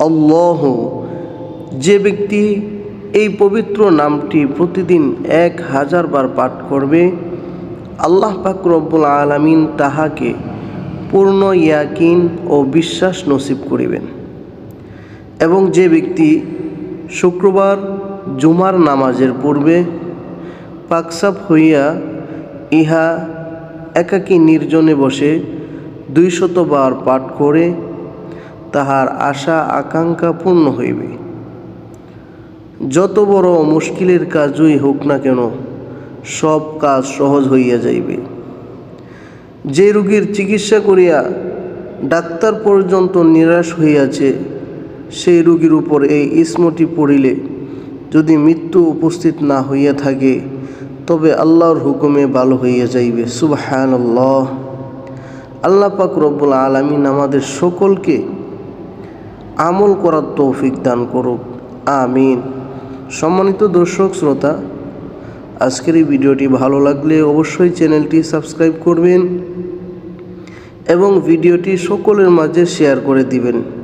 আল্লাহ। যে ব্যক্তি এই পবিত্র নামটি প্রতিদিন এক হাজার বার পাঠ করবে, আল্লাহ পাক আলামিন তাহাকে পূর্ণ ইয়াকিন ও বিশ্বাস নসিব করিবেন। এবং যে ব্যক্তি শুক্রবার জুমার নামাজের পূর্বে পাকসাপ হইয়া ইহা একাকী নির্জনে বসে দুইশতবার পাঠ করে তাহার আশা, আকাঙ্ক্ষা পূর্ণ হইবে। যত বড় মুশকিলের কাজই হোক না কেন, সব কাজ সহজ হইয়া যাইবে। যে রোগীর চিকিৎসা করিয়া ডাক্তার পর্যন্ত নিরাশ হইয়াছে, সেই রোগীর উপর এই ইসমটি পড়িলে যদি মৃত্যু উপস্থিত না হইয়া থাকে, তবে আল্লাহর হুকুমে ভালো হইয়া যাইবে। সুবহান আল্লাহ আল্লাহ পাক রব্বুল আলমিন আমাদের সকলকে আমল করার তৌফিক দান করুক। আমিন। সম্মানিত দর্শক, শ্রোতা, আজকের এই ভিডিওটি ভালো লাগলে অবশ্যই চ্যানেলটি সাবস্ক্রাইব করবেন এবং ভিডিওটি সকলের মাঝে শেয়ার করে দিবেন।